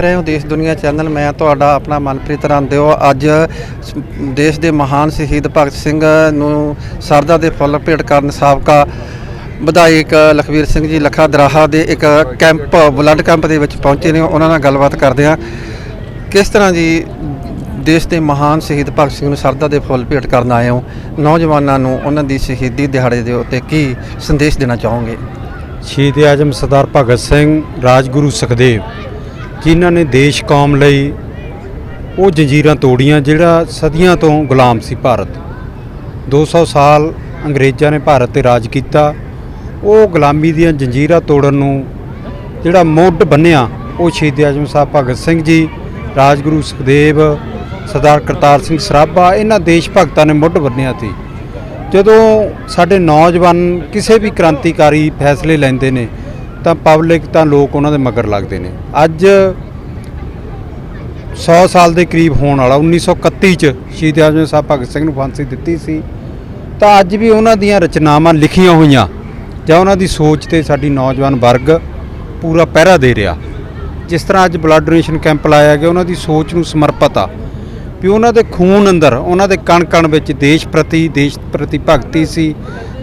ਰਹੇ ਹੋ ਦੇਸ਼ ਦੁਨੀਆ ਚੈਨਲ, ਮੈਂ ਤੁਹਾਡਾ ਆਪਣਾ ਮਨਪ੍ਰੀਤ ਰੰਦਿਓ ਅੱਜ ਦੇਸ਼ ਦੇ ਮਹਾਨ ਸ਼ਹੀਦ ਭਗਤ ਸਿੰਘ ਨੂੰ ਸਰਦਾ ਦੇ ਫੁੱਲ ਭੇਟ ਕਰਨ ਸਾਬਕਾ ਵਿਧਾਇਕ ਲਖਵੀਰ ਸਿੰਘ ਜੀ ਲੱਖਾ ਦਰਾਹਾ ਦੇ ਇੱਕ ਕੈਂਪ, ਬਲੱਡ ਕੈਂਪ ਦੇ ਵਿੱਚ ਪਹੁੰਚੇ ਨੇ। ਉਹਨਾਂ ਨਾਲ ਗੱਲਬਾਤ ਕਰਦੇ ਹਾਂ। ਕਿਸ ਤਰ੍ਹਾਂ ਜੀ ਦੇਸ਼ ਦੇ ਮਹਾਨ ਸ਼ਹੀਦ ਭਗਤ ਸਿੰਘ ਨੂੰ ਸਰਦਾ ਦੇ ਫੁੱਲ ਭੇਟ ਕਰਨ ਆਏ ਹੋ? ਨੌਜਵਾਨਾਂ ਨੂੰ ਉਹਨਾਂ ਦੀ ਸ਼ਹੀਦੀ ਦਿਹਾੜੇ ਦੇ ਉੱਤੇ ਕੀ ਸੰਦੇਸ਼ ਦੇਣਾ ਚਾਹੋਗੇ? ਸ਼ਹੀਦ ਆਜਮ ਸਰਦਾਰ ਭਗਤ ਸਿੰਘ, ਰਾਜਗੁਰੂ ਸੁਖਦੇਵ। ਜਿਨ੍ਹਾਂ ਨੇ ਦੇਸ਼ ਕੌਮ ਲਈ ਉਹ ਜੰਜੀਰਾਂ ਤੋੜੀਆਂ ਜਿਹੜਾ ਸਦੀਆਂ ਤੋਂ ਗੁਲਾਮ ਸੀ ਭਾਰਤ। 200 ਸਾਲ ਅੰਗਰੇਜ਼ਾਂ ਨੇ ਭਾਰਤ ਤੇ ਰਾਜ ਕੀਤਾ। ਉਹ ਗੁਲਾਮੀ ਦੀਆਂ ਜੰਜੀਰਾਂ ਤੋੜਨ ਨੂੰ ਜਿਹੜਾ ਮੁੱਢ ਬੰਨਿਆ, ਉਹ ਸ਼ਹੀਦ ਆਜਮ ਸਾਹਿਬ ਭਗਤ ਸਿੰਘ ਜੀ, ਰਾਜਗੁਰੂ ਸੁਖਦੇਵ, ਸਰਦਾਰ ਕਰਤਾਰ ਸਿੰਘ ਸਰਾਭਾ, ਇਹਨਾਂ ਦੇਸ਼ ਭਗਤਾਂ ਨੇ ਮੁੱਢ ਬੰਨਿਆ ਸੀ। ਜਦੋਂ ਸਾਡੇ ਨੌਜਵਾਨ ਕਿਸੇ ਵੀ ਕ੍ਰਾਂਤੀਕਾਰੀ ਫੈਸਲੇ ਲੈਂਦੇ ਨੇ ਤਾਂ ਪਬਲਿਕ ਤਾਂ ਲੋਕ ਉਹਨਾਂ ਦੇ ਮਗਰ ਲੱਗਦੇ ਨੇ। ਅੱਜ 100 ਸਾਲ ਦੇ ਕਰੀਬ ਹੋਣ ਵਾਲਾ 1931 ਚ ਸ਼ਹੀਦ ਆਜਮ ਸਾਹਿਬ ਭਗਤ ਸਿੰਘ ਨੂੰ ਫਾਂਸੀ ਦਿੱਤੀ ਸੀ। ਤਾਂ ਅੱਜ ਵੀ ਉਹਨਾਂ ਦੀਆਂ ਰਚਨਾਵਾਂ ਲਿਖੀਆਂ ਹੋਈਆਂ, ਜਾਂ ਉਹਨਾਂ ਦੀ ਸੋਚ ਤੇ ਸਾਡੀ ਨੌਜਵਾਨ ਵਰਗ ਪੂਰਾ ਪਹਿਰਾ ਦੇ ਰਿਹਾ। ਜਿਸ ਤਰ੍ਹਾਂ ਅੱਜ ਬਲੱਡ ਡੋਨੇਸ਼ਨ ਕੈਂਪ ਲਾਇਆ ਗਿਆ, ਉਹਨਾਂ ਦੀ ਸੋਚ ਨੂੰ ਸਮਰਪਿਤ ਆ। ਵੀ ਉਹਨਾਂ ਦੇ ਖੂਨ ਅੰਦਰ, ਉਹਨਾਂ ਦੇ ਕਣ ਕਣ ਵਿੱਚ ਦੇਸ਼ ਪ੍ਰਤੀ ਦੇਸ਼ ਪ੍ਰਤੀ ਭਗਤੀ ਸੀ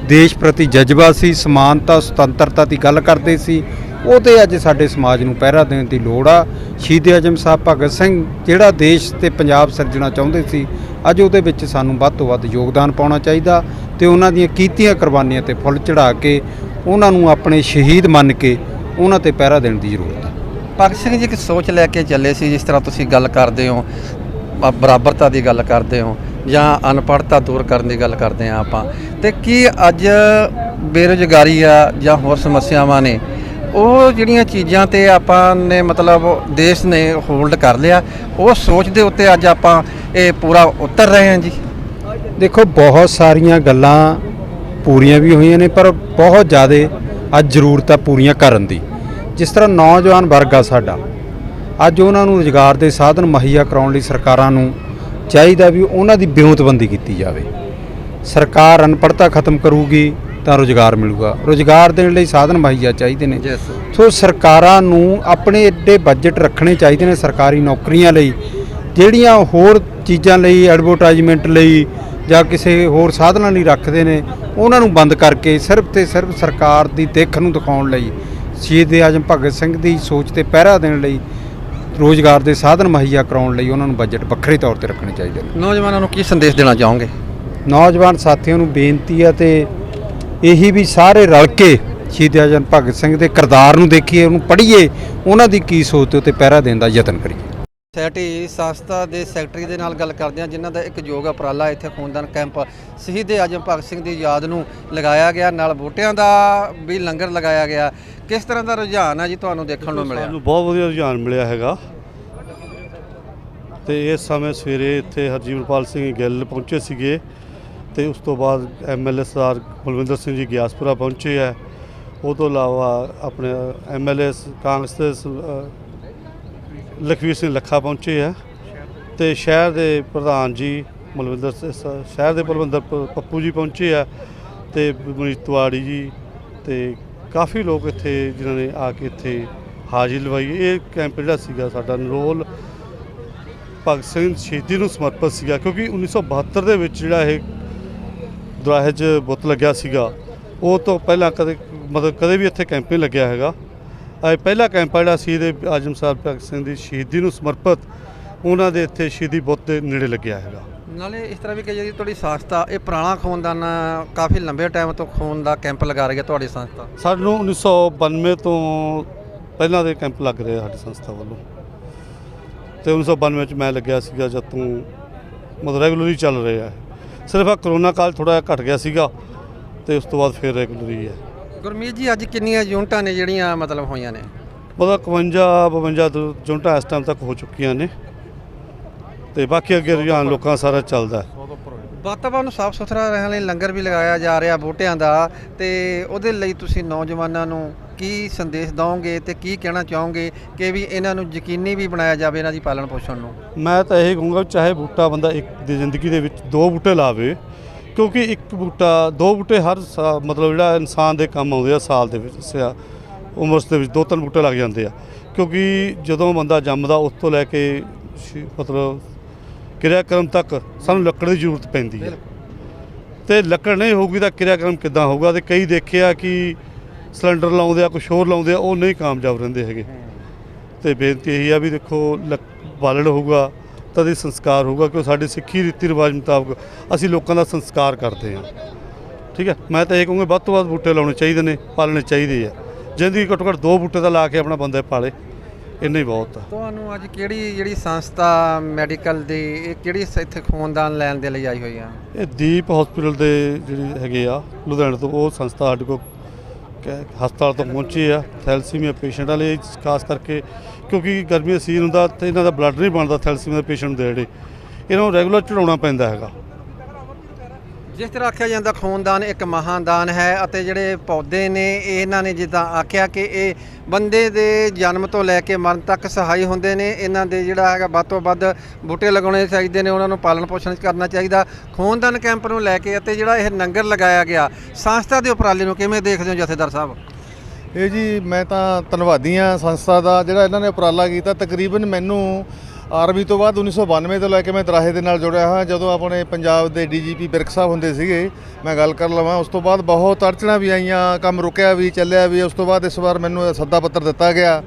ਦੇਸ਼ ਪ੍ਰਤੀ ਜਜ਼ਬਾ ਸੀ, ਸਮਾਨਤਾ, ਸੁਤੰਤਰਤਾ ਦੀ ਗੱਲ ਕਰਦੇ ਸੀ। ਉਹ ਤੇ ਅੱਜ ਸਾਡੇ ਸਮਾਜ ਨੂੰ ਪਹਿਰਾ ਦੇਣ ਦੀ ਲੋੜ ਆ। ਸ਼ਹੀਦ ਆਜਮ ਸਾਹਿਬ ਭਗਤ ਸਿੰਘ ਜਿਹੜਾ ਦੇਸ਼ ਤੇ ਪੰਜਾਬ ਸਿਰਜਣਾ ਚਾਹੁੰਦੇ ਸੀ, ਅੱਜ ਉਹਦੇ ਵਿੱਚ ਸਾਨੂੰ ਵੱਧ ਤੋਂ ਵੱਧ ਯੋਗਦਾਨ ਪਾਉਣਾ ਚਾਹੀਦਾ ਤੇ ਉਹਨਾਂ ਦੀਆਂ ਕੀਤੀਆਂ ਕੁਰਬਾਨੀਆਂ ਤੇ ਫੁੱਲ ਚੜਾ ਕੇ ਉਹਨਾਂ ਨੂੰ ਆਪਣੇ ਸ਼ਹੀਦ ਮੰਨ ਕੇ ਉਹਨਾਂ ਤੇ ਪਹਿਰਾ ਦੇਣ ਦੀ ਜ਼ਰੂਰਤ ਹੈ ਭਗਤ ਸਿੰਘ ਜੀ, ਇੱਕ ਸੋਚ ਲੈ ਕੇ ਚੱਲੇ ਸੀ, ਜਿਸ ਤਰ੍ਹਾਂ ਤੁਸੀਂ ਗੱਲ ਕਰਦੇ ਹੋ, ਬਰਾਬਰਤਾ ਦੀ ਗੱਲ ਕਰਦੇ ਹੋ। ਜਾਂ ਅਨਪੜ੍ਹਤਾ ਦੂਰ ਕਰਨ ਦੀ ਗੱਲ ਕਰਦੇ ਆ ਆਪਾਂ। ਤੇ ਕੀ ਅੱਜ ਬੇਰੁਜ਼ਗਾਰੀ ਆ ਜਾਂ ਹੋਰ ਸਮੱਸਿਆਵਾਂ ਨੇ? ਉਹ ਜਿਹੜੀਆਂ ਚੀਜ਼ਾਂ ਤੇ ਆਪਾਂ ਨੇ ਮਤਲਬ ਦੇਸ਼ ਨੇ ਹੋਲਡ ਕਰ ਲਿਆ, ਉਹ ਸੋਚ ਦੇ ਉੱਤੇ ਅੱਜ ਆਪਾਂ ਇਹ ਪੂਰਾ ਉਤਰ ਰਹੇ ਹਾਂ ਜੀ। ਦੇਖੋ, ਬਹੁਤ ਸਾਰੀਆਂ ਗੱਲਾਂ ਪੂਰੀਆਂ ਵੀ ਹੋਈਆਂ ਨੇ, ਪਰ ਬਹੁਤ ਜ਼ਿਆਦਾ ਅੱਜ ਜ਼ਰੂਰਤ ਆ ਪੂਰੀਆਂ ਕਰਨ ਦੀ। ਜਿਸ ਤਰ੍ਹਾਂ ਨੌਜਵਾਨ ਵਰਗ ਆ ਸਾਡਾ, ਅੱਜ ਉਹਨਾਂ ਨੂੰ ਰੁਜ਼ਗਾਰ ਦੇ ਸਾਧਨ ਮੁਹੱਈਆ ਕਰਾਉਣ ਲਈ ਸਰਕਾਰਾਂ ਨੂੰ ਚਾਹੀਦਾ ਵੀ ਉਹਨਾਂ ਦੀ ਵਿਉਂਤਬੰਦੀ ਕੀਤੀ ਜਾਵੇ। ਸਰਕਾਰ ਅਨਪੜ੍ਹਤਾ ਖਤਮ ਕਰੂਗੀ ਤਾਂ ਰੁਜ਼ਗਾਰ ਮਿਲੂਗਾ। ਰੁਜ਼ਗਾਰ ਦੇਣ ਲਈ ਸਾਧਨ ਮੁਹੱਈਆ ਚਾਹੀਦੇ ਨੇ। ਸੋ ਸਰਕਾਰਾਂ ਨੂੰ ਆਪਣੇ ਏਡੇ ਬਜਟ ਰੱਖਣੇ ਚਾਹੀਦੇ ਨੇ ਸਰਕਾਰੀ ਨੌਕਰੀਆਂ ਲਈ ਜਿਹੜੀਆਂ ਹੋਰ ਚੀਜ਼ਾਂ ਲਈ ਐਡਵਰਟਾਈਜ਼ਮੈਂਟ ਲਈ ਜਾਂ ਕਿਸੇ ਹੋਰ ਸਾਧਨਾਂ ਲਈ ਰੱਖਦੇ ਨੇ ਉਹਨਾਂ ਨੂੰ ਬੰਦ ਕਰਕੇ ਸਿਰਫ ਤੇ ਸਿਰਫ ਸਰਕਾਰ ਦੀ ਦਿੱਖ ਨੂੰ ਦਿਖਾਉਣ ਲਈ ਸ਼ਹੀਦ ਆਜਮ ਭਗਤ ਸਿੰਘ ਦੀ ਸੋਚ ਤੇ ਪਹਿਰਾ ਦੇਣ ਲਈ ਰੋਜ਼ਗਾਰ ਦੇ ਸਾਧਨ ਮੁਹੱਈਆ ਕਰਾਉਣ ਲਈ ਉਹਨਾਂ ਨੂੰ ਬਜਟ ਵੱਖਰੇ ਤੌਰ ਤੇ ਰੱਖਣੇ ਚਾਹੀਦੇ ਨੇ। ਨੌਜਵਾਨਾਂ ਨੂੰ ਕੀ ਸੰਦੇਸ਼ ਦੇਣਾ ਚਾਹੋਗੇ? ਨੌਜਵਾਨ ਸਾਥੀਆਂ ਨੂੰ ਬੇਨਤੀ ਹੈ ਤੇ ਇਹੀ ਵੀ ਸਾਰੇ ਰਲ ਕੇ ਸ਼ਹੀਦ ਆਜਮ ਭਗਤ ਸਿੰਘ ਦੇ ਕਿਰਦਾਰ ਨੂੰ ਦੇਖੀਏ ਉਹਨੂੰ ਪੜ੍ਹੀਏ ਉਹਨਾਂ ਦੀ ਕੀ ਸੋਚ ਤੇ ਉੱਤੇ ਪਹਿਰਾ ਦੇਣ ਦਾ ਯਤਨ ਕਰੀਏ। ਸੋਸਾਇਟੀ ਸੰਸਥਾ ਦੇ ਸੈਕਟਰੀ ਦੇ ਨਾਲ ਗੱਲ ਕਰਦੇ ਹਾਂ ਜਿਨ੍ਹਾਂ ਦਾ ਇੱਕ ਯੋਗ ਉਪਰਾਲਾ ਇੱਥੇ ਖੂਨਦਾਨ ਕੈਂਪ ਸ਼ਹੀਦ ਆਜਮ ਭਗਤ ਸਿੰਘ ਦੀ ਯਾਦ ਨੂੰ ਲਗਾਇਆ ਗਿਆ। ਨਾਲ ਬੂਟਿਆਂ ਦਾ ਵੀ ਲੰਗਰ ਲਗਾਇਆ ਗਿਆ। ਕਿਸ ਤਰ੍ਹਾਂ ਦਾ ਰੁਝਾਨ ਹੈ ਜੀ ਤੁਹਾਨੂੰ ਦੇਖਣ ਨੂੰ ਮਿਲਿਆ? ਸਾਨੂੰ ਬਹੁਤ ਵਧੀਆ ਰੁਝਾਨ ਮਿਲਿਆ ਹੈਗਾ। ਤੇ ਇਸ ਸਮੇਂ ਸਵੇਰੇ ਇੱਥੇ ਹਰਜੀਵਨਪਾਲ ਸਿੰਘ ਗਿੱਲ ਪਹੁੰਚੇ ਸੀਗੇ ਤੇ ਉਸ ਤੋਂ ਬਾਅਦ ਐਮਐਲਏ ਸਰਦਾਰ ਬਲਵਿੰਦਰ ਸਿੰਘ ਜੀ ਗਿਆਸਪੁਰਾ ਪਹੁੰਚੇ ਹੈ ਉਹ ਤੋਂ ਇਲਾਵਾ ਆਪਣੇ ਐਮਐਲਏ ਕਾਂਗਰਸ ਦੇ ਲਖਵੀਰ ਸਿੰਘ ਲੱਖਾ ਪਹੁੰਚੇ ਹੈ ਤੇ ਸ਼ਹਿਰ ਦੇ ਪ੍ਰਧਾਨ ਜੀ ਮਲਵਿੰਦਰ ਸ਼ਹਿਰ ਦੇ ਪ੍ਰਬੰਧਕ ਪੱਪੂ ਜੀ ਪਹੁੰਚੇ ਆ। ਤੇ ਮਨੀਤ ਤਿਵਾੜੀ ਜੀ ਤੇ ਕਾਫੀ ਲੋਕ ਇੱਥੇ ਜਿਨ੍ਹਾਂ ਨੇ ਆ ਕੇ ਇੱਥੇ ਹਾਜ਼ਰੀ ਲਵਾਈ। ਇਹ ਕੈਂਪ ਜਿਹੜਾ ਸੀਗਾ ਸਾਡਾ ਨਰੋਲ ਭਗਤ ਸਿੰਘ ਸ਼ਹੀਦੀ ਨੂੰ ਸਮਰਪਿਤ ਸੀਗਾ ਕਿਉਂਕਿ 1972 ਦੇ ਵਿੱਚ ਜਿਹੜਾ ਇਹ ਦੁਰਾਹੇ 'ਚ ਬੁੱਤ ਲੱਗਿਆ ਸੀਗਾ, ਉਹ ਤੋਂ ਪਹਿਲਾਂ ਕਦੇ ਮਤਲਬ ਕਦੇ ਵੀ ਇੱਥੇ ਕੈਂਪ ਨਹੀਂ ਲੱਗਿਆ ਹੈਗਾ। ਇਹ ਪਹਿਲਾ ਕੈਂਪ ਜਿਹੜਾ ਸੀ ਦੇ ਆਜਮ ਸਾਹਿਬ ਭਗਤ ਸਿੰਘ ਦੀ ਸ਼ਹੀਦੀ ਨੂੰ ਸਮਰਪਿਤ, ਉਹਨਾਂ ਦੇ ਇੱਥੇ ਸ਼ਹੀਦੀ ਬੁੱਤ ਦੇ ਨੇੜੇ ਲੱਗਿਆ ਹੈਗਾ। ਨਾਲੇ ਇਸ ਤਰ੍ਹਾਂ ਵੀ ਕਿ ਜਿਹੜੀ ਤੁਹਾਡੀ ਸੰਸਥਾ ਇਹ ਪੁਰਾਣਾ ਖੂਨਦਾਨ ਕਾਫੀ ਲੰਬੇ ਟਾਈਮ ਤੋਂ ਖੂਨ ਦਾ ਕੈਂਪ ਲਗਾ ਰਹੀ ਹੈ ਤੁਹਾਡੀ ਸੰਸਥਾ। ਸਾਨੂੰ 1992 ਤੋਂ ਪਹਿਲਾਂ ਦੇ ਕੈਂਪ ਲੱਗ ਰਹੇ ਆ ਸਾਡੀ ਸੰਸਥਾ ਵੱਲੋਂ। ਤੇ 1992 ਚ ਮੈਂ ਲੱਗਿਆ ਸੀਗਾ ਜਦ ਤੋਂ ਮਤਲਬ ਰੈਗੂਲਰਲੀ ਚੱਲ ਰਿਹਾ ਹੈ। ਸਿਰਫ ਆ ਕਰੋਨਾ ਕਾਲ ਥੋੜਾ ਘਟ ਗਿਆ ਸੀਗਾ ਤੇ ਉਸ ਤੋਂ ਬਾਅਦ ਫਿਰ ਰੈਗੂਲਰੀ ਹੈ। ਗੁਰਮੀਤ ਜੀ ਅੱਜ ਕਿੰਨੀਆਂ ਯੂਨਿਟਾਂ ਨੇ ਜਿਹੜੀਆਂ ਮਤਲਬ ਹੋਈਆਂ ਨੇ? ਮਤਲਬ 51 52 ਤੋਂ ਜੁਨਟਾਂ ਇਸ ਟਾਈਮ ਤੱਕ ਹੋ ਚੁੱਕੀਆਂ ਨੇ। ਤੇ ਬਾਕੀ ਅੱਗੇ ਰੁਝਾਨ ਲੋਕਾਂ ਦਾ ਸਾਰਾ ਚੱਲਦਾ। ਹੈ ਵਾਤਾਵਰਨ ਨੂੰ ਸਾਫ਼ ਸੁਥਰਾ ਰਹਿਣ ਲਈ ਲੰਗਰ ਵੀ ਲਗਾਇਆ ਜਾ ਰਿਹਾ ਬੂਟਿਆਂ ਦਾ ਤੇ ਉਹਦੇ ਲਈ ਤੁਸੀਂ ਨੌਜਵਾਨਾਂ ਨੂੰ ਕੀ ਸੰਦੇਸ਼ ਦਿਓਗੇ ਤੇ ਕੀ ਕਹਿਣਾ ਚਾਹੋਗੇ ਕਿ ਵੀ ਇਹਨਾਂ ਨੂੰ ਯਕੀਨੀ ਵੀ ਬਣਾਇਆ ਜਾਵੇ ਇਹਨਾਂ ਦੀ ਪਾਲਣ ਪੋਸ਼ਣ ਨੂੰ? ਮੈਂ ਤਾਂ ਇਹ ਕਹੂੰਗਾ ਵੀ ਚਾਹੇ ਬੂਟਾ ਬੰਦਾ ਇੱਕ ਦੀ ਜ਼ਿੰਦਗੀ ਦੇ ਵਿੱਚ ਦੋ ਬੂਟੇ ਲਾਵੇ ਕਿਉਂਕਿ ਇੱਕ ਬੂਟਾ ਦੋ ਬੂਟੇ ਹਰ ਸਾ- ਮਤਲਬ ਜਿਹੜਾ ਇਨਸਾਨ ਦੇ ਕੰਮ ਆਉਂਦੇ ਆ ਸਾਲ ਦੇ ਵਿੱਚ ਸਿਆ ਉਮਰ ਦੇ ਵਿੱਚ ਦੋ ਤਿੰਨ ਬੂਟੇ ਲੱਗ ਜਾਂਦੇ ਆ। ਕਿਉਂਕਿ ਜਦੋਂ ਬੰਦਾ ਜੰਮਦਾ ਉਸ ਤੋਂ ਲੈ ਕੇ ਸ਼ੀ- ਮਤਲਬ ਕਿਰਿਆਕਰਮ ਤੱਕ ਸਾਨੂੰ ਲੱਕੜ ਦੀ ਜ਼ਰੂਰਤ ਪੈਂਦੀ ਹੈ। ਤੇ ਲੱਕੜ ਨਹੀਂ ਹੋਊਗੀ ਤਾਂ ਕਿਰਿਆਕਰਮ ਕਿੱਦਾਂ ਹੋਊਗਾ? ਤੇ ਕਈ ਦੇਖਿਆ ਕਿ ਸਿਲੰਡਰ ਲਾਉਂਦੇ ਆ, ਕੁਛ ਹੋਰ ਲਾਉਂਦੇ ਆ, ਉਹ ਨਹੀਂ ਕਾਮਯਾਬ ਰਹਿੰਦੇ ਹੈਗੇ। ਤੇ ਬੇਨਤੀ ਇਹੀ ਆ ਵੀ ਦੇਖੋ, ਲੱਕ- ਬਾਲਣ ਹੋਊਗਾ ਤਾਂ ਹੀ ਸੰਸਕਾਰ ਹੋਊਗਾ ਕਿ ਉਹ ਸਾਡੇ ਸਿੱਖੀ ਰੀਤੀ ਰਿਵਾਜ ਮੁਤਾਬਕ ਅਸੀਂ ਲੋਕਾਂ ਦਾ ਸੰਸਕਾਰ ਕਰਦੇ ਹਾਂ। ਠੀਕ ਹੈ? ਮੈਂ ਤਾਂ ਇਹ ਕਹੂੰਗਾ, ਵੱਧ ਤੋਂ ਵੱਧ ਬੂਟੇ ਲਾਉਣੇ ਚਾਹੀਦੇ ਨੇ, ਪਾਲਣੇ ਚਾਹੀਦੇ ਆ। ਜ਼ਿੰਦਗੀ ਘੱਟੋ ਘੱਟ ਦੋ ਬੂਟੇ ਤਾਂ ਲਾ ਕੇ ਆਪਣਾ ਬੰਦਾ ਪਾਲੇ। ਇੰਨਾ ਹੀ ਬਹੁਤ ਆ। ਤੁਹਾਨੂੰ ਅੱਜ ਕਿਹੜੀ ਜਿਹੜੀ ਸੰਸਥਾ ਮੈਡੀਕਲ ਦੀ ਇਹ ਕਿਹੜੀ ਸ- ਇੱਥੇ ਖੂਨਦਾਨ ਲੈਣ ਦੇ ਲਈ ਆਈ ਹੋਈ ਆ? ਇਹ ਦੀਪ ਹਸਪੀਟਲ ਦੇ ਜਿਹੜੇ ਹੈਗੇ ਆ ਲੁਧਿਆਣੇ ਤੋਂ ਉਹ ਸੰਸਥਾ ਸਾਡੇ ਕੋਲ ਕ- ਹਸਪਤਾਲ ਤੋਂ ਪਹੁੰਚੀ ਆ। ਥੈਲਸੀਮੀਆ ਪੇਸ਼ੈਂਟਾਂ ਲਈ ਖਾਸ ਕਰਕੇ ਕਿਉਂਕਿ ਗਰਮੀ ਦਾ ਸੀਜ਼ਨ ਹੁੰਦਾ ਤੇ ਇਹਨਾਂ ਦਾ ਬਲੱਡ ਨਹੀਂ ਬਣਦਾ ਥੈਲਸੀਮੀਆ ਦੇ ਪੇਸ਼ੈਂਟ ਦੇ ਜਿਹੜੇ ਇਹਨਾਂ ਨੂੰ ਰੈਗੂਲਰ ਚੜਾਉਣਾ ਪੈਂਦਾ ਹੈਗਾ। ਜਿਸ ਤਰ੍ਹਾਂ ਆਖਿਆ ਜਾਂਦਾ, ਖੂਨਦਾਨ ਇੱਕ ਮਹਾਦਾਨ ਹੈ ਅਤੇ ਜਿਹੜੇ ਪੌਦੇ ਨੇ ਇਹ ਇਹਨਾਂ ਨੇ ਜਿੱਦਾਂ ਆਖਿਆ ਕਿ ਇਹ ਬੰਦੇ ਦੇ ਜਨਮ ਤੋਂ ਲੈ ਕੇ ਮਰਨ ਤੱਕ ਸਹਾਈ ਹੁੰਦੇ ਨੇ। ਇਹਨਾਂ ਦੇ ਜਿਹੜਾ ਹੈਗਾ, ਵੱਧ ਤੋਂ ਵੱਧ ਬੂਟੇ ਲਗਾਉਣੇ ਚਾਹੀਦੇ ਨੇ, ਉਹਨਾਂ ਨੂੰ ਪਾਲਣ ਪੋਸ਼ਣ ਕਰਨਾ ਚਾਹੀਦਾ। ਖੂਨਦਾਨ ਕੈਂਪ ਨੂੰ ਲੈ ਕੇ ਅਤੇ ਜਿਹੜਾ ਇਹ ਲੰਗਰ ਲਗਾਇਆ ਗਿਆ, ਸੰਸਥਾ ਦੇ ਉਪਰਾਲੇ ਨੂੰ ਕਿਵੇਂ ਦੇਖਦੇ ਹੋ ਜਥੇਦਾਰ ਸਾਹਿਬ? ਇਹ ਜੀ, ਮੈਂ ਤਾਂ ਧੰਨਵਾਦੀ ਹਾਂ ਸੰਸਥਾ ਦਾ, ਜਿਹੜਾ ਇਹਨਾਂ ਨੇ ਉਪਰਾਲਾ ਕੀਤਾ। ਤਕਰੀਬਨ ਮੈਨੂੰ ਆਰਮੀ ਤੋਂ ਬਾਅਦ 1992 ਤੋਂ ਲੈ ਕੇ ਮੈਂ ਦਰਾਹੇ ਦੇ ਨਾਲ ਜੁੜਿਆ ਹਾਂ। ਜਦੋਂ ਆਪਣੇ ਪੰਜਾਬ ਦੇ ਡੀਜੀਪੀ ਬਿਰਕ ਸਾਹਿਬ ਹੁੰਦੇ ਸੀਗੇ, ਮੈਂ ਗੱਲ ਕਰ ਲਵਾਂ। ਉਸ ਤੋਂ ਬਾਅਦ ਬਹੁਤ ਅੜਚਣਾਂ ਵੀ ਆਈਆਂ, ਕੰਮ ਰੁਕਿਆ ਵੀ, ਚੱਲਿਆ ਵੀ। ਉਸ ਤੋਂ ਬਾਅਦ ਇਸ ਵਾਰ ਮੈਨੂੰ ਸੱਦਾ ਪੱਤਰ ਦਿੱਤਾ ਗਿਆ।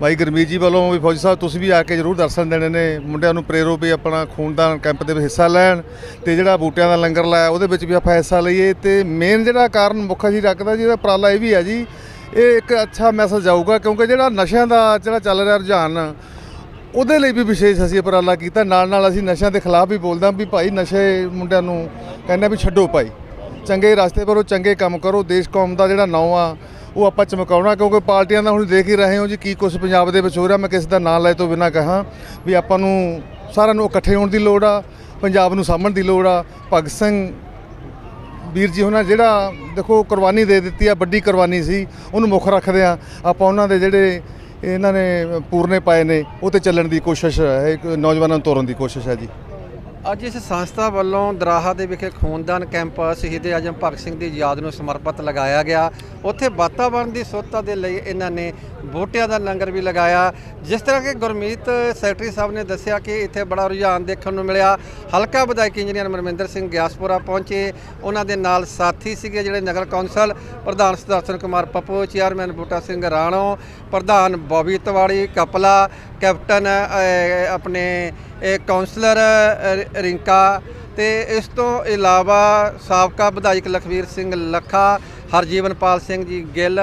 ਭਾਈ ਗੁਰਮੀਤ ਜੀ ਵੱਲੋਂ ਵੀ ਫੌਜੀ ਸਾਹਿਬ, ਤੁਸੀਂ ਵੀ ਆ ਕੇ ਜ਼ਰੂਰ ਦਰਸ਼ਨ ਦੇਣੇ ਨੇ। ਮੁੰਡਿਆਂ ਨੂੰ ਪ੍ਰੇਰੋ ਵੀ ਆਪਣਾ ਖੂਨਦਾਨ ਕੈਂਪ ਦੇ ਵਿੱਚ ਹਿੱਸਾ ਲੈਣ ਤੇ ਜਿਹੜਾ ਬੂਟਿਆਂ ਦਾ ਲੰਗਰ ਲਾਇਆ, ਉਹਦੇ ਵਿੱਚ ਵੀ ਆਪਾਂ ਹਿੱਸਾ ਲਈਏ। ਤੇ ਮੇਨ ਜਿਹੜਾ ਕਾਰਨ ਮੁੱਖ ਜੀ ਰੱਖਦਾ ਜੀ ਇਹਦਾ ਉਪਰਾਲਾ ਇਹ ਵੀ ਹੈ ਜੀ, ਇਹ ਇੱਕ ਅੱਛਾ ਮੈਸੇਜ ਆਊਗਾ ਕਿਉਂਕਿ ਜਿਹੜਾ ਨਸ਼ਿਆਂ ਦਾ ਜਿਹੜਾ ਚੱਲ ਰਿਹਾ ਰੁਝਾਨ ਉਹਦੇ ਲਈ ਵੀ ਵਿਸ਼ੇਸ਼ ਅਸੀਂ ਉਪਰਾਲਾ ਕੀਤਾ। ਨਾਲ ਨਾਲ ਅਸੀਂ ਨਸ਼ਿਆਂ ਦੇ ਖਿਲਾਫ ਵੀ ਬੋਲਦਾ ਵੀ ਭਾਈ ਨਸ਼ੇ ਮੁੰਡਿਆਂ ਨੂੰ ਕਹਿੰਦੇ ਵੀ ਛੱਡੋ ਭਾਈ। ਚੰਗੇ ਰਸਤੇ ਪਰ ਉਹ ਚੰਗੇ ਕੰਮ ਕਰੋ। ਦੇਸ਼ ਕੌਮ ਦਾ ਜਿਹੜਾ ਨਾਂ ਆ, ਉਹ ਆਪਾਂ ਚਮਕਾਉਣਾ, ਕਿਉਂਕਿ ਪਾਰਟੀਆਂ ਦਾ ਹੁਣ ਦੇਖ ਹੀ ਰਹੇ ਹੋ ਜੀ ਕੀ ਕੁਝ ਪੰਜਾਬ ਦੇ ਵਿੱਚ ਹੋ ਰਿਹਾ। ਮੈਂ ਕਿਸੇ ਦਾ ਨਾਂ ਲੈ ਤੋਂ ਬਿਨਾਂ ਕਹਾਂ ਵੀ ਆਪਾਂ ਨੂੰ ਸਾਰਿਆਂ ਨੂੰ ਇਕੱਠੇ ਹੋਣ ਦੀ ਲੋੜ ਆ, ਪੰਜਾਬ ਨੂੰ ਸਾਂਭਣ ਦੀ ਲੋੜ ਆ। ਭਗਤ ਸਿੰਘ ਵੀਰ ਜੀ ਉਹਨਾਂ ਜਿਹੜਾ, ਦੇਖੋ, ਕੁਰਬਾਨੀ ਦੇ ਦਿੱਤੀ ਆ, ਵੱਡੀ ਕੁਰਬਾਨੀ ਸੀ, ਉਹਨੂੰ ਮੁੱਖ ਰੱਖਦੇ ਆ। ਆਪਾਂ ਉਹਨਾਂ ਦੇ ਜਿਹੜੇ ਇਹਨਾਂ ਨੇ ਪੂਰਨੇ ਪਾਏ ਨੇ, ਉਹ ਤੇ ਚੱਲਣ ਦੀ ਕੋਸ਼ਿਸ਼ ਹੈ ਨੌਜਵਾਨਾਂ ਨੂੰ ਤੋਰਨ ਦੀ ਕੋਸ਼ਿਸ਼ ਹੈ ਜੀ। ਅੱਜ ਇਸ ਸੰਸਥਾ ਵੱਲੋਂ ਦਰਾਹਾ ਦੇ ਵਿਖੇ ਖੂਨਦਾਨ ਕੈਂਪ ਸ਼ਹੀਦ ਆਜਮ ਭਗਤ ਸਿੰਘ ਦੀ ਯਾਦ ਨੂੰ ਸਮਰਪਿਤ ਲਗਾਇਆ ਗਿਆ। ਉੱਥੇ ਵਾਤਾਵਰਣ ਦੀ ਸੁੱਧਤਾ ਦੇ ਲਈ ਇਹਨਾਂ ਨੇ ਬੂਟਿਆਂ ਦਾ ਲੰਗਰ ਵੀ ਲਗਾਇਆ। ਜਿਸ ਤਰ੍ਹਾਂ ਕਿ ਗੁਰਮੀਤ ਸੈਕਟਰੀ ਸਾਹਿਬ ਨੇ ਦੱਸਿਆ ਕਿ ਇੱਥੇ ਬੜਾ ਰੁਝਾਨ ਦੇਖਣ ਨੂੰ ਮਿਲਿਆ। ਹਲਕਾ ਵਿਧਾਇਕ ਇੰਜੀਨੀਅਰ ਮਨਮਿੰਦਰ ਸਿੰਘ ਗਿਆਸਪੁਰਾ ਪਹੁੰਚੇ। ਉਹਨਾਂ ਦੇ ਨਾਲ ਸਾਥੀ ਸੀਗੇ ਜਿਹੜੇ ਨਗਰ ਕੌਂਸਲ ਪ੍ਰਧਾਨ ਸੁਦਰਸ਼ਨ ਕੁਮਾਰ ਪੱਪੂ, ਚੇਅਰਮੈਨ ਬੂਟਾ ਸਿੰਘ ਰਾਣੋ, ਪ੍ਰਧਾਨ ਬੋਬੀ ਤਵਾੜੀ, ਕਪਲਾ, ਕੈਪਟਨ ਆਪਣੇ ਕਾਉਂਸਲਰ ਅ, ਰਿੰਕਾ ਤੇ ਇਸ ਤੋਂ ਇਲਾਵਾ ਸਾਬਕਾ ਵਿਧਾਇਕ ਲਖਵੀਰ ਸਿੰਘ ਲੱਖਾ ਹਰਜੀਵਨਪਾਲ ਸਿੰਘ ਜੀ ਗਿੱਲ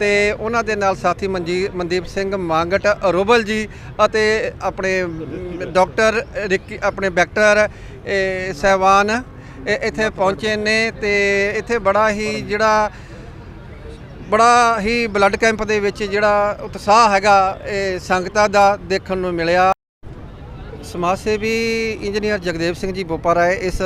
ਤੇ ਉਹਨਾਂ ਦੇ ਨਾਲ ਸਾਥੀ ਮਨਜੀ ਮਨਦੀਪ ਸਿੰਘ ਮੰਗਟ ਅਰੋਬਲ ਜੀ ਅਤੇ ਆਪਣੇ ਅਮ, ਡਾਕਟਰ ਆਪਣੇ ਬੈਕਟਰ ਇਹ, ਸਹਿਬਾਨ ਇੱਥੇ ਪਹੁੰਚੇ ਨੇ ਤੇ ਇੱਥੇ ਬੜਾ ਹੀ ਜਿਹੜਾ ਬੜਾ ਹੀ ਬਲੱਡ ਕੈਂਪ ਦੇ ਵਿੱਚ ਜਿਹੜਾ ਉਤਸ਼ਾਹ ਹੈਗਾ ਇਹ ਸੰਗਤਾਂ ਦਾ ਦੇਖਣ ਨੂੰ ਮਿਲਿਆ। ਸਮਾਜ ਸੇਵੀ ਇੰਜੀਨੀਅਰ ਜਗਦੇਵ ਸਿੰਘ ਜੀ ਬੋਪਾ ਬੋਪਾਰਾ ਇਸ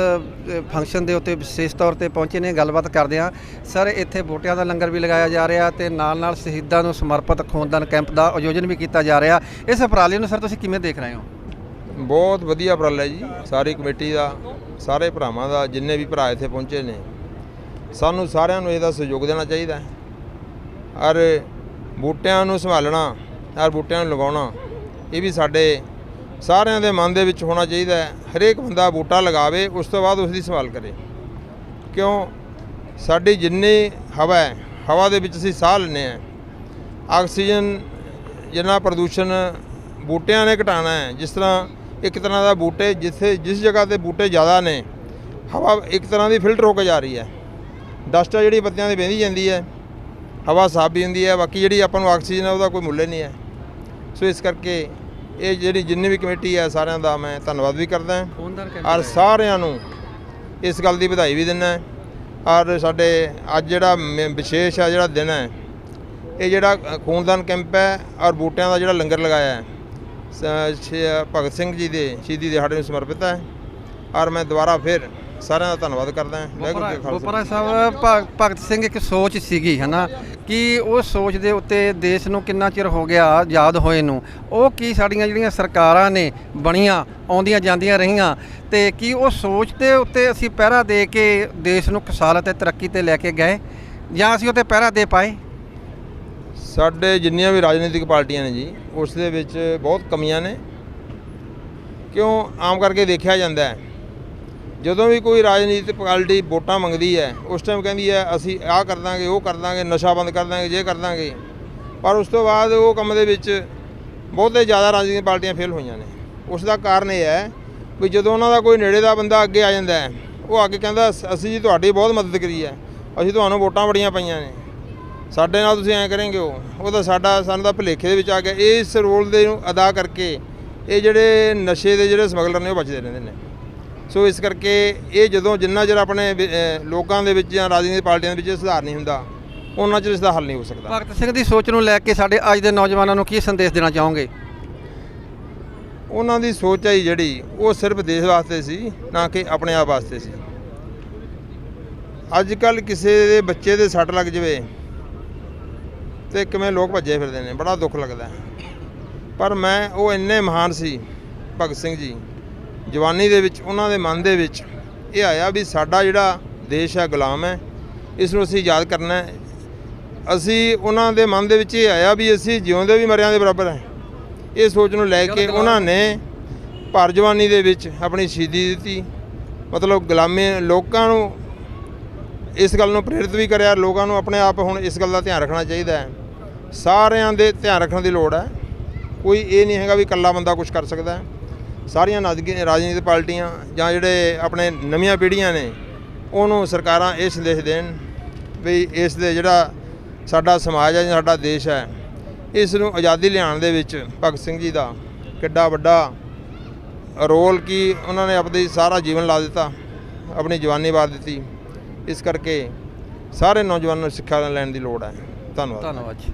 ਫੰਕਸ਼ਨ ਦੇ ਉੱਤੇ ਵਿਸ਼ੇਸ਼ ਤੌਰ ਤੇ ਪਹੁੰਚੇ ਨੇ, ਗੱਲਬਾਤ ਕਰਦੇ ਆ ਸਰ, ਇੱਥੇ ਬੂਟਿਆਂ ਦਾ ਲੰਗਰ ਵੀ ਲਗਾਇਆ ਜਾ ਰਿਹਾ ਤੇ ਨਾਲ ਨਾਲ ਸ਼ਹੀਦਾਂ ਨੂੰ ਸਮਰਪਿਤ ਖੂਨਦਾਨ ਕੈਂਪ ਦਾ ਆਯੋਜਨ ਵੀ ਕੀਤਾ ਜਾ ਰਿਹਾ। ਇਸ ਉਪਰਾਲੇ ਨੂੰ ਸਰ, ਤੁਸੀਂ ਕਿਵੇਂ ਦੇਖ ਰਹੇ ਹੋ? ਬਹੁਤ ਵਧੀਆ ਉਪਰਾਲਾ ਜੀ। ਸਾਰੀ ਕਮੇਟੀ ਦਾ, ਸਾਰੇ ਭਰਾਵਾਂ ਦਾ, ਜਿੰਨੇ ਵੀ ਭਰਾ ਇੱਥੇ ਪਹੁੰਚੇ ਨੇ, ਸਾਨੂੰ ਸਾਰਿਆਂ ਨੂੰ ਇਹਦਾ ਸਹਿਯੋਗ ਦੇਣਾ ਚਾਹੀਦਾ ਹੈ। ਔਰ ਬੂਟਿਆਂ ਨੂੰ ਸੰਭਾਲਣਾ, ਔਰ ਬੂਟਿਆਂ ਨੂੰ ਲਗਾਉਣਾ, ਇਹ ਵੀ ਸਾਡੇ ਸਾਰਿਆਂ ਦੇ ਮਨ ਦੇ ਵਿੱਚ ਹੋਣਾ ਚਾਹੀਦਾ ਹੈ, ਹਰੇਕ ਬੰਦਾ ਬੂਟਾ ਲਗਾਵੇ, ਉਸ ਤੋਂ ਬਾਅਦ ਉਸ ਦੀ ਸੰਭਾਲ ਕਰੇ। ਕਿਉਂ? ਸਾਡੀ ਜਿੰਨੀ ਹਵਾ ਹੈ, ਹਵਾ ਦੇ ਵਿੱਚ ਅਸੀਂ ਸਾਹ ਲੈਂਦੇ ਹਾਂ। ਆਕਸੀਜਨ, ਜਿੰਨਾ ਪ੍ਰਦੂਸ਼ਣ ਬੂਟਿਆਂ ਨੇ ਘਟਾਉਣਾ ਹੈ, ਜਿਸ ਤਰ੍ਹਾਂ ਇੱਕ ਤਰ੍ਹਾਂ ਦਾ ਬੂਟੇ ਜਿੱਥੇ, ਜਿਸ ਜਗ੍ਹਾ ਤੇ ਬੂਟੇ ਜ਼ਿਆਦਾ ਨੇ, ਹਵਾ ਇੱਕ ਤਰ੍ਹਾਂ ਦੀ ਫਿਲਟਰ ਹੋ ਕੇ ਜਾ ਰਹੀ ਹੈ। ਡਸਟ ਜਿਹੜੀ ਪੱਤਿਆਂ ਤੇ ਵਹਿੰਦੀ ਜਾਂਦੀ ਹੈ, ਹਵਾ ਸਾਫ਼ ਵੀ ਹੁੰਦੀ ਹੈ, ਬਾਕੀ ਜਿਹੜੀ ਆਪਾਂ ਨੂੰ ਆਕਸੀਜਨ ਹੈ ਉਹਦਾ ਕੋਈ ਮੁੱਲ ਨਹੀਂ ਹੈ। ਸੋ ਇਸ ਕਰਕੇ ਇਹ ਜਿਹੜੀ ਜਿੰਨੀ ਵੀ ਕਮੇਟੀ ਹੈ ਸਾਰਿਆਂ ਦਾ ਮੈਂ ਧੰਨਵਾਦ ਵੀ ਕਰਦਾ ਹਾਂ। ਔਰ ਸਾਰਿਆਂ ਨੂੰ ਇਸ ਗੱਲ ਦੀ ਵਧਾਈ ਵੀ ਦਿੰਦਾ ਔਰ ਸਾਡੇ ਅੱਜ ਜਿਹੜਾ ਵਿਸ਼ੇਸ਼ ਆ ਜਿਹੜਾ ਦਿਨ ਹੈ ਇਹ ਜਿਹੜਾ ਖੂਨਦਾਨ ਕੈਂਪ ਹੈ ਔਰ ਬੂਟਿਆਂ ਦਾ ਜਿਹੜਾ ਲੰਗਰ ਲਗਾਇਆ ਹੈ ਭਗਤ ਸਿੰਘ ਜੀ ਦੇ ਸ਼ਹੀਦੀ ਦਿਹਾੜੇ ਨੂੰ ਸਮਰਪਿਤ ਹੈ। ਔਰ ਮੈਂ ਦੁਬਾਰਾ ਫਿਰ ਸਾਰਿਆਂ ਦਾ ਧੰਨਵਾਦ ਕਰਦਾ ਹਾਂ। ਵਾਹਿਗੁਰੂ ਜੀ ਕਾ ਖਾਲਸਾ। ਬੋਪਰਾ ਸਾਹਿਬ ਭਗ- ਭਗਤ ਸਿੰਘ ਇੱਕ ਸੋਚ ਸੀਗੀ ਹਨਾ? ਕਿ ਉਹ ਸੋਚ ਦੇ ਉੱਤੇ ਦੇਸ਼ ਨੂੰ ਕਿੰਨਾ ਚਿਰ ਹੋ ਗਿਆ ਆਜ਼ਾਦ ਹੋਏ ਨੂੰ? ਉਹ ਕੀ ਸਾਡੀਆਂ ਜਿਹੜੀਆਂ ਸਰਕਾਰਾਂ ਨੇ ਬਣੀਆਂ ਆਉਂਦੀਆਂ ਜਾਂਦੀਆਂ ਰਹੀਆਂ ਤੇ ਕੀ ਉਹ ਸੋਚ ਦੇ ਉੱਤੇ ਅਸੀਂ ਪਹਿਰਾ ਦੇ ਕੇ ਦੇਸ਼ ਨੂੰ ਖੁਸ਼ਹਾਲ ਅਤੇ ਤਰੱਕੀ ਤੇ ਲੈ ਕੇ ਗਏ? ਜਾਂ ਅਸੀਂ ਉੱਤੇ ਪਹਿਰਾ ਦੇ ਪਾਏ? ਸਾਡੇ ਜਿੰਨੀਆਂ ਵੀ ਰਾਜਨੀਤਿਕ ਪਾਰਟੀਆਂ ਨੇ ਜੀ ਉਸ ਦੇ ਵਿੱਚ ਬਹੁਤ ਕਮੀਆਂ ਨੇ। ਕਿਉਂ? ਆਮ ਕਰਕੇ ਦੇਖਿਆ ਜਾਂਦਾ ਹੈ। ਜਦੋਂ ਵੀ ਕੋਈ ਰਾਜਨੀਤਿਕ ਪਾਰਟੀ ਵੋਟਾਂ ਮੰਗਦੀ ਹੈ, ਉਸ ਟਾਈਮ ਕਹਿੰਦੀ ਹੈ, ਅਸੀਂ ਆਹ ਕਰ ਦਾਂਗੇ, ਉਹ ਕਰ ਦਾਂਗੇ, ਨਸ਼ਾ ਬੰਦ ਕਰ ਦਾਂਗੇ, ਜੇ ਕਰ ਦਾਂਗੇ। ਪਰ ਉਸ ਤੋਂ ਬਾਅਦ ਉਹ ਕੰਮ ਦੇ ਵਿੱਚ ਬਹੁਤੇ ਜ਼ਿਆਦਾ ਰਾਜਨੀਤਿਕ ਪਾਰਟੀਆਂ ਫੇਲ ਹੋਈਆਂ ਨੇ। ਉਸ ਦਾ ਕਾਰਨ ਇਹ ਹੈ ਵੀ ਜਦੋਂ ਉਹਨਾਂ ਦਾ ਕੋਈ ਨੇੜੇ ਦਾ ਬੰਦਾ ਅੱਗੇ ਆ ਜਾਂਦਾ ਹੈ, ਉਹ ਆ ਕੇ ਕਹਿੰਦਾ, ਅਸੀਂ ਜੀ ਤੁਹਾਡੀ ਬਹੁਤ ਮਦਦ ਕਰੀ ਹੈ। ਅਸੀਂ ਤੁਹਾਨੂੰ ਵੋਟਾਂ ਬੜੀਆਂ ਪਈਆਂ ਨੇ। ਸਾਡੇ ਨਾਲ ਤੁਸੀਂ ਐਂ ਕਰੇਂਗੇ ਉਹ। ਉਹ ਤਾਂ ਸਾਡਾ, ਸਾਨੂੰ ਤਾਂ ਭੁਲੇਖੇ ਦੇ ਵਿੱਚ ਆ ਗਿਆ। ਇਸ ਰੋਲ ਦੇ ਨੂੰ ਅਦਾ ਕਰਕੇ ਇਹ ਜਿਹੜੇ ਨਸ਼ੇ ਦੇ ਜਿਹੜੇ ਸਮਗਲਰ ਨੇ, ਉਹ ਬਚਦੇ ਰਹਿੰਦੇ ਨੇ। ਸੋ ਇਸ ਕਰਕੇ ਇਹ ਜਦੋਂ ਜਿੰਨਾ ਚਿਰ ਆਪਣੇ ਲੋਕਾਂ ਦੇ ਵਿੱਚ ਜਾਂ ਰਾਜਨੀਤਿਕ ਪਾਰਟੀਆਂ ਦੇ ਵਿੱਚ ਸੁਧਾਰ ਨਹੀਂ ਹੁੰਦਾ ਉਹਨਾਂ ਚਿਰ ਇਸ ਦਾ ਹੱਲ ਨਹੀਂ ਹੋ ਸਕਦਾ। ਭਗਤ ਸਿੰਘ ਦੀ ਸੋਚ ਨੂੰ ਲੈ ਕੇ ਸਾਡੇ ਅੱਜ ਦੇ ਨੌਜਵਾਨਾਂ ਨੂੰ ਕੀ ਸੰਦੇਸ਼ ਦੇਣਾ ਚਾਹੋਗੇ? ਉਹਨਾਂ ਦੀ ਸੋਚ ਹੈ ਜਿਹੜੀ ਉਹ ਸਿਰਫ ਦੇਸ਼ ਵਾਸਤੇ ਸੀ ਨਾ ਕਿ ਆਪਣੇ ਆਪ ਵਾਸਤੇ ਸੀ। ਅੱਜ ਕੱਲ ਕਿਸੇ ਦੇ ਬੱਚੇ ਦੇ ਸੱਟ ਲੱਗ ਜਵੇ ਤੇ ਕਿਵੇਂ ਲੋਕ ਭੱਜੇ ਫਿਰਦੇ ਨੇ ਬੜਾ ਦੁੱਖ ਲੱਗਦਾ। ਪਰ ਮੈਂ ਉਹ ਇੰਨੇ ਮਹਾਨ ਸੀ ਭਗਤ ਸਿੰਘ ਜੀ ਜਵਾਨੀ ਦੇ ਵਿੱਚ ਉਹਨਾਂ ਦੇ ਮਨ ਦੇ ਵਿੱਚ ਇਹ ਆਇਆ ਵੀ ਸਾਡਾ ਜਿਹੜਾ ਦੇਸ਼ ਹੈ ਗੁਲਾਮ ਹੈ। ਇਸ ਨੂੰ ਅਸੀਂ ਯਾਦ ਕਰਨਾ ਹੈ। ਅਸੀਂ ਉਹਨਾਂ ਦੇ ਮਨ ਦੇ ਵਿੱਚ ਇਹ ਆਇਆ ਵੀ ਅਸੀਂ ਜਿਉਂਦੇ ਵੀ ਮਰਿਆਂ ਦੇ ਬਰਾਬਰ ਹੈ। ਇਹ ਸੋਚ ਨੂੰ ਲੈ ਕੇ ਉਹਨਾਂ ਨੇ ਭਰ ਜਵਾਨੀ ਦੇ ਵਿੱਚ ਆਪਣੀ ਸ਼ਹੀਦੀ ਦਿੱਤੀ। ਮਤਲਬ ਗੁਲਾਮੀ ਲੋਕਾਂ ਨੂੰ ਇਸ ਗੱਲ ਨੂੰ ਪ੍ਰੇਰਿਤ ਵੀ ਕਰਿਆ ਲੋਕਾਂ ਨੂੰ ਆਪਣੇ ਆਪ ਹੁਣ ਇਸ ਗੱਲ ਦਾ ਧਿਆਨ ਰੱਖਣਾ ਚਾਹੀਦਾ ਹੈ। ਸਾਰਿਆਂ ਦੇ ਧਿਆਨ ਰੱਖਣ ਦੀ ਲੋੜ ਹੈ। ਕੋਈ ਇਹ ਨਹੀਂ ਹੈਗਾ ਵੀ ਇਕੱਲਾ ਬੰਦਾ ਕੁਝ ਕਰ ਸਕਦਾ ਹੈ। ਸਾਰੀਆਂ ਨਾਜ਼ਗੀ- ਰਾਜਨੀਤਿਕ ਪਾਰਟੀਆਂ ਜਾਂ ਜਿਹੜੇ ਆਪਣੇ ਨਵੀਆਂ ਪੀੜ੍ਹੀਆਂ ਨੇ, ਉਹਨੂੰ ਸਰਕਾਰਾਂ ਇਹ ਸੰਦੇਸ਼ ਦੇਣ ਵੀ ਇਸ ਦੇ ਜਿਹੜਾ ਸਾਡਾ ਸਮਾਜ ਹੈ ਜਾਂ ਸਾਡਾ ਦੇਸ਼ ਹੈ, ਇਸ ਨੂੰ ਆਜ਼ਾਦੀ ਲਿਆਉਣ ਦੇ ਵਿੱਚ ਭਗਤ ਸਿੰਘ ਜੀ ਦਾ ਕਿੱਡਾ ਵੱਡਾ ਰੋਲ ਕੀ ਉਹਨਾਂ ਨੇ ਆਪਣੀ ਸਾਰਾ ਜੀਵਨ ਲਾ ਦਿੱਤਾ, ਆਪਣੀ ਜਵਾਨੀ ਵਾਰ ਦਿੱਤੀ। ਇਸ ਕਰਕੇ ਸਾਰੇ ਨੌਜਵਾਨਾਂ ਨੂੰ ਸਿੱਖਿਆ ਲੈਣ ਦੀ ਲੋੜ ਹੈ। ਧੰਨਵਾਦ। ਧੰਨਵਾਦ ਜੀ।